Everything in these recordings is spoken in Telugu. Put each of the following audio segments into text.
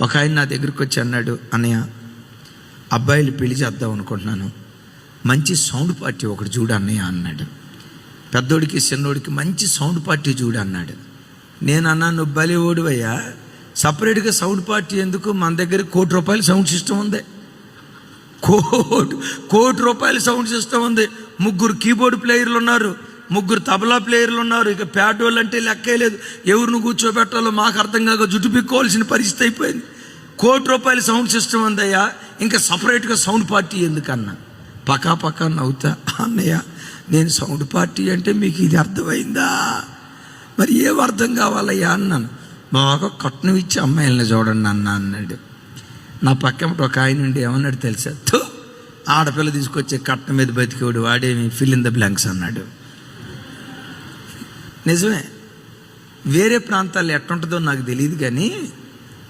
ఒక ఆయన నా దగ్గరికి వచ్చి అన్నాడు అన్నయ్య అబ్బాయిలు పెళ్ళి చేద్దాం అనుకుంటున్నాను. మంచి సౌండ్ పార్టీ ఒకటి చూడు అన్నయ్య అన్నాడు. పెద్దోడికి చిన్నోడికి మంచి సౌండ్ పార్టీ చూడు అన్నాడు. నేను అన్నా నువ్వు బలి ఓడివయ్యా. సపరేట్గా సౌండ్ పార్టీ ఎందుకు? మన దగ్గర కోటి రూపాయల సౌండ్ సిస్టమ్ ఉంది. కోటి కోటి రూపాయల సౌండ్ సిస్టమ్ ఉంది. ముగ్గురు కీబోర్డ్ ప్లేయర్లు ఉన్నారు. ముగ్గురు తబలా ప్లేయర్లు ఉన్నారు. ఇక ప్యాడోళ్ళు అంటే లెక్కే లేదు. ఎవరిని కూర్చోబెట్టాలో మాకు అర్థం కాక జుట్టు పిక్కోవాల్సిన పరిస్థితి అయిపోయింది. కోటి రూపాయల సౌండ్ సిస్టమ్ ఉందయ్యా. ఇంకా సపరేట్గా సౌండ్ పార్టీ ఎందుకన్నా? పకా పకా నవ్వుతా. అన్నయ్య నేను సౌండ్ పార్టీ అంటే మీకు ఇది అర్థమైందా? మరి ఏం అర్థం కావాలయ్యా అన్నాను. బాగా కట్నం ఇచ్చి అమ్మాయిలను చూడండి అన్న అన్నాడు. నా పక్కన ఒక ఆయన ఉండి ఏమన్నాడు తెలుసా? ఆడపిల్ల తీసుకొచ్చే కట్నం మీద బతికేవాడు వాడేమి ఫిల్ ఇన్ ద బ్లాంక్స్ అన్నాడు. నిజమే. వేరే ప్రాంతాల్లో ఎట్టుంటుందో నాకు తెలియదు కానీ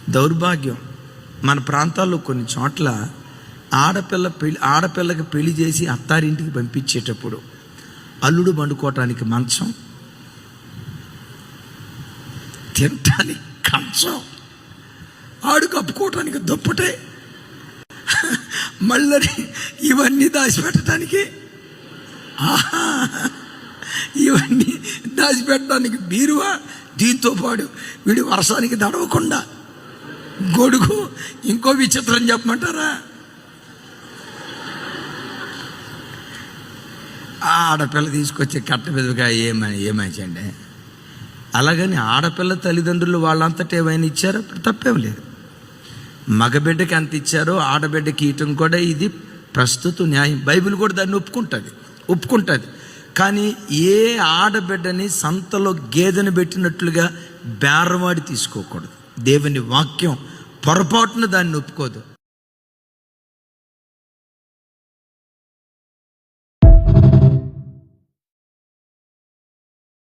దౌర్భాగ్యం. మన ప్రాంతాల్లో కొన్ని చోట్ల ఆడపిల్ల పెళ్ళి ఆడపిల్లకి పెళ్ళి చేసి అత్తారింటికి పంపించేటప్పుడు అల్లుడు పండుకోవటానికి మంచం తినటానికి కంచం ఆడు కప్పుకోవటానికి దుప్పటే మళ్ళీ ఇవన్నీ దాచిపెట్టడానికి ఆహా, ఇవన్నీ దాచిపెట్టడానికి బీరువా? దీంతో పాటు వీడి వర్షానికి దడవకుండా గొడుగు ఇంకో విచిత్రం చెప్పమంటారా? ఆ ఆడపిల్ల తీసుకొచ్చి కట్ట మీదగా ఏమని ఏమైంచండి అలాగని ఆడపిల్ల తల్లిదండ్రులు వాళ్ళంతటా ఏమైనా ఇచ్చారో? అప్పుడు తప్పేం లేదు. మగబిడ్డకి ఎంత ఇచ్చారో ఆడబిడ్డకి ఇయటం కూడా ఇది ప్రస్తుత న్యాయం. బైబిల్ కూడా దాన్ని ఒప్పుకుంటుంది. ఒప్పుకుంటుంది. కానీ ఏ ఆడబిడ్డని సంతలో గేదెను పెట్టినట్లుగా బేరవాడి తీసుకోకూడదు. దేవుని వాక్యం పొరపాటున దాన్ని ఒప్పుకోదు.